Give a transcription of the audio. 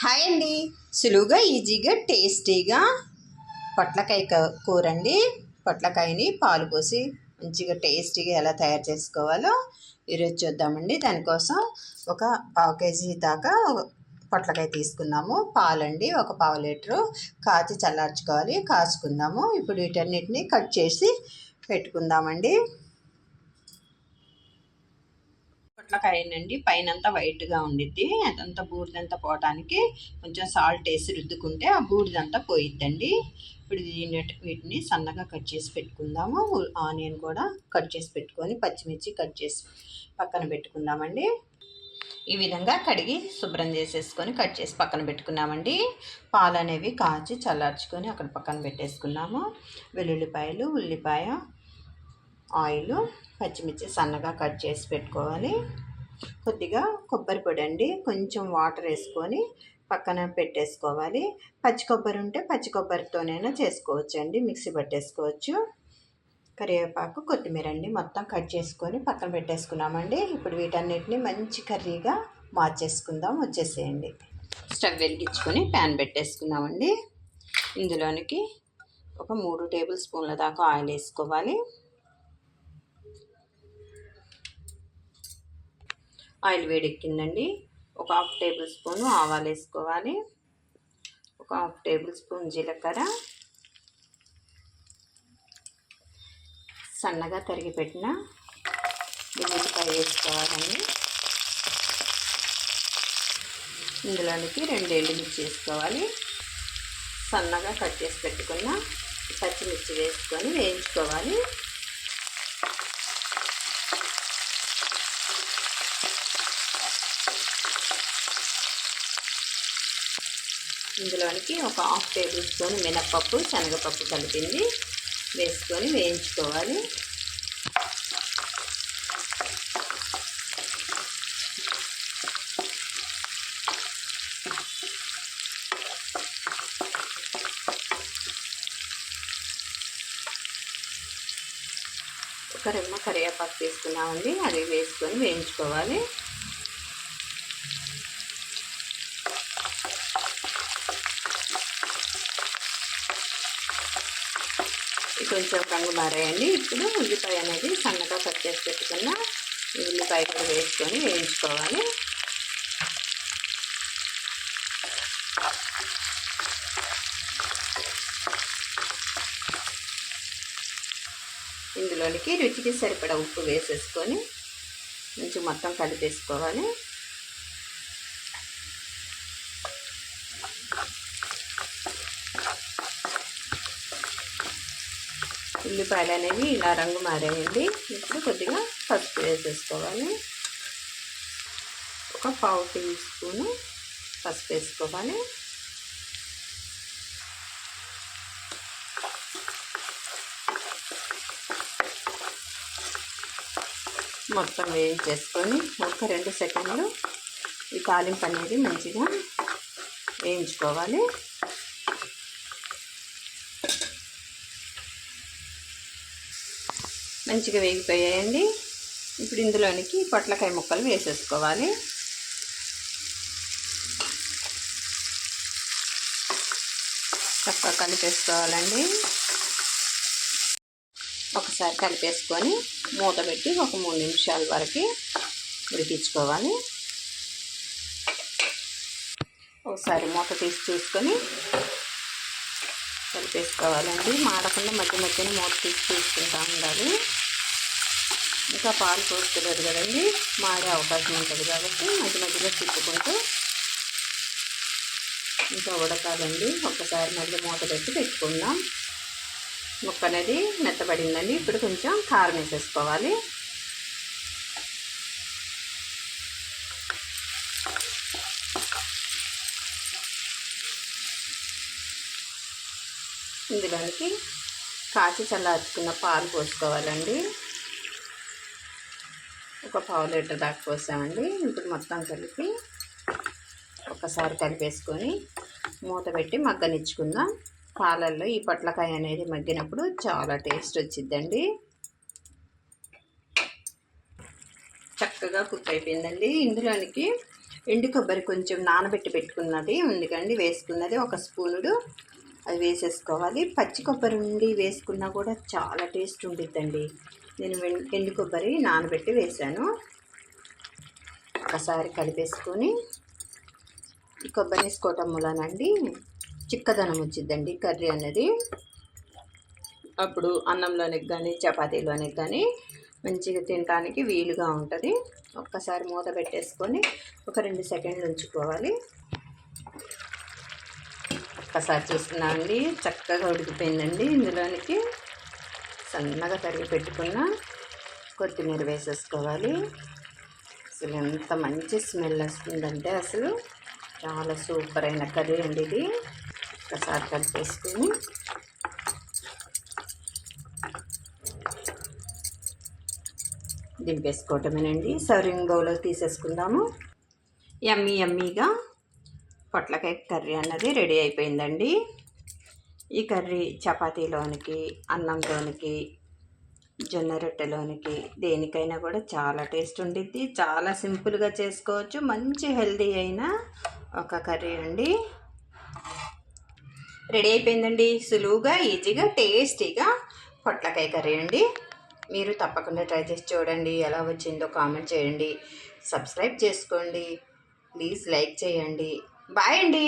Hi అండి. సులువుగా ఈజీగా టేస్టీగా పొట్లకాయ కూర అండి పొట్లకాయని పాలు పోసి మంచిగా టేస్టీగా ఎలా తయారు చేసుకోవాలో ఈరోజు చూద్దామండి. దానికోసం ఒక పావు కేజీ దాకా పొట్లకాయ తీసుకున్నాము. పాలండి ఒక పావు లీటరు కాచి చల్లార్చుకోవాలి కాచుకుందాము. ఇప్పుడు వీటన్నిటిని కట్ చేసి పెట్టుకుందామండి. పొట్లకాయనండి పైన అంతా వైట్గా ఉండిద్ది. అదంతా బూడిదంతా పోవటానికి కొంచెం సాల్ట్ వేసి రుద్దుకుంటే ఆ బూడిదంతా పోయిద్దండి. ఇప్పుడు దీని వీటిని సన్నగా కట్ చేసి పెట్టుకుందాము. ఆనియన్ కూడా కట్ చేసి పెట్టుకొని పచ్చిమిర్చి కట్ చేసి పక్కన పెట్టుకుందామండి. ఈ విధంగా కడిగి శుభ్రం చేసేసుకొని కట్ చేసి పక్కన పెట్టుకున్నామండి. పాలు అనేవి కాచి చల్లార్చుకొని అక్కడ పక్కన పెట్టేసుకున్నాము. వెల్లుల్లిపాయలు ఉల్లిపాయ ఆయిల్ పచ్చిమిర్చి సన్నగా కట్ చేసి పెట్టుకోవాలి. కొద్దిగా కొబ్బరి పొడి అండి. కొంచెం వాటర్ వేసుకొని పక్కన పెట్టేసుకోవాలి. పచ్చి కొబ్బరి ఉంటే పచ్చి కొబ్బరితోనైనా చేసుకోవచ్చు అండి. మిక్సీ పట్టేసుకోవచ్చు. కరివేపాకు కొత్తిమీర అండి. మొత్తం కట్ చేసుకొని పక్కన పెట్టేసుకున్నామండి. ఇప్పుడు వీటన్నిటిని మంచి కర్రీగా మార్చేసుకుందాం. వచ్చేసేయండి. స్టవ్ వెలిగించుకొని ప్యాన్ పెట్టేసుకున్నామండి. ఇందులోనికి ఒక మూడు టేబుల్ స్పూన్ల దాకా ఆయిల్ వేసుకోవాలి. ఆయిల్ వేడెక్కిందండి. ఒక హాఫ్ టేబుల్ స్పూన్ ఆవాలు వేసుకోవాలి. ఒక హాఫ్ టేబుల్ స్పూన్ జీలకర్ర. సన్నగా తరిగి పెట్టిన ఉల్లిపాయ వేసుకోవాలండి. ఇందులోనికి రెండు ఎండుమిర్చి వేసుకోవాలి సన్నగా కట్ చేసి పెట్టుకున్న పచ్చిమిర్చి వేసుకొని వేయించుకోవాలి. ఇందులోనికి ఒక హాఫ్ టేబుల్ స్పూన్ మినప్పప్పు శనగపప్పు కలిపింది. వేసుకొని వేయించుకోవాలి. ఒక రెమ్మ కరివేపాకు తీసుకున్నామండి. అది వేసుకొని వేయించుకోవాలి. కొంచెం రంగు మారాయండి. ఇప్పుడు ఉల్లిపాయ అనేది సన్నగా కట్ చేసి పెట్టుకున్న ఉల్లిపాయ కూడా వేసుకొని వేయించుకోవాలి. ఇందులోనికి రుచికి సరిపడా ఉప్పు వేసేసుకొని మంచి మొత్తం కలిపేసుకోవాలి. ఉల్లిపాయలు అనేవి ఇలా రంగు మారాయండి. ఇప్పుడు కొద్దిగా పసుపు వేసేసుకోవాలి. ఒక పావు టీ స్పూను పసుపు వేసుకోవాలి. మొత్తం వేయించేసుకొని ఒక రెండు సెకండ్లు ఈ తాలింపు అనేది మంచిగా వేయించుకోవాలి. మంచిగా వేగిపోయాయండి. ఇప్పుడు ఇందులోనికి పొట్లకాయ ముక్కలు వేసేసుకోవాలి. చక్కగా కలిపేసుకోవాలండి. ఒకసారి కలిపేసుకొని మూత పెట్టి ఒక మూడు నిమిషాల వరకు ఉడికించుకోవాలి. ఒకసారి మూత తీసి చూసుకొని కలిపేసుకోవాలండి. మాడకుండా మధ్య మధ్యన మూత తీసి చూసుకుంటూ ఉండాలి. ఇంకా పాలు పోసుకోలేదు కదండి. మాడే అవకాశం ఉంటుంది కాబట్టి మధ్య మధ్యలో తిప్పుకుంటూ ఇంకా ఉడకాలండి. ఒక్కసారి మళ్ళీ మూత పెట్టి పెట్టుకుందాం. ముక్క అనేది మెత్తబడిందండి. ఇప్పుడు కొంచెం కారం వేసేసుకోవాలి. ఇందులోనికి కాచి చల్లార్చుకున్న పాలు పోసుకోవాలండి. ఒక పావు లీటర్ దాకా పోసామండి. ఇప్పుడు మొత్తం కలిపి ఒకసారి కలిపేసుకొని మూత పెట్టి మగ్గనిచ్చుకుందాం. పాలల్లో ఈ పొట్లకాయ అనేది మగ్గినప్పుడు చాలా టేస్ట్ వచ్చిందండి చక్కగా కుక్ అయిపోయిందండి. ఇందులోనికి ఎండు కొబ్బరి కొంచెం నానబెట్టి పెట్టుకున్నది ఉందికండి వేసుకున్నది ఒక స్పూనుడు అది వేసేసుకోవాలి. పచ్చి కొబ్బరి ఉండి వేసుకున్నా కూడా చాలా టేస్ట్ ఉండిద్దండి. నేను వెం- ఎండు కొబ్బరి నానబెట్టి వేసాను. ఒకసారి కలిపేసుకొని కొబ్బరి వేసుకోవటం మూలనండి. చిక్కదనం వచ్చిద్దండి కర్రీ అనేది. అప్పుడు అన్నంలోనికి కానీ చపాతీలోనికి కానీ మంచిగా తినడానికి వీలుగా ఉంటుంది. ఒక్కసారి మూత పెట్టేసుకొని ఒక రెండు సెకండ్లు ఉంచుకోవాలి. ఒక్కసారి అండి. చక్కగా ఉడికిపోయిందండి. ఇందులోనికి సన్నగా తరిగి పెట్టుకున్న కొత్తిమీర వేసేసుకోవాలి. అసలు ఎంత మంచి స్మెల్ వస్తుందంటే అసలు చాలా సూపర్ అయిన కర్రీ అండి ఇది. ఒకసారి కలిపేసుకుని దింపేసుకోవటమేనండి. సర్వింగ్ బౌల్లో తీసేసుకుందాము. ఎమ్మీ ఎమ్మీగా పొట్లకాయ కర్రీ అన్నది రెడీ అయిపోయిందండి. ఈ కర్రీ చపాతీలోనికి అన్నంలోనికి జొన్న రొట్టెలోనికి దేనికైనా కూడా చాలా టేస్ట్ ఉండిద్ది. చాలా సింపుల్గా చేసుకోవచ్చు. మంచి హెల్దీ అయిన ఒక కర్రీ అండి. రెడీ అయిపోయిందండి. సులువుగా ఈజీగా టేస్టీగా పొట్లకాయ కర్రీ అండి. మీరు తప్పకుండా ట్రై చేసి చూడండి. ఎలా వచ్చిందో కామెంట్ చేయండి. సబ్స్క్రైబ్ చేసుకోండి. ప్లీజ్ లైక్ చేయండి. బాయ్ అండి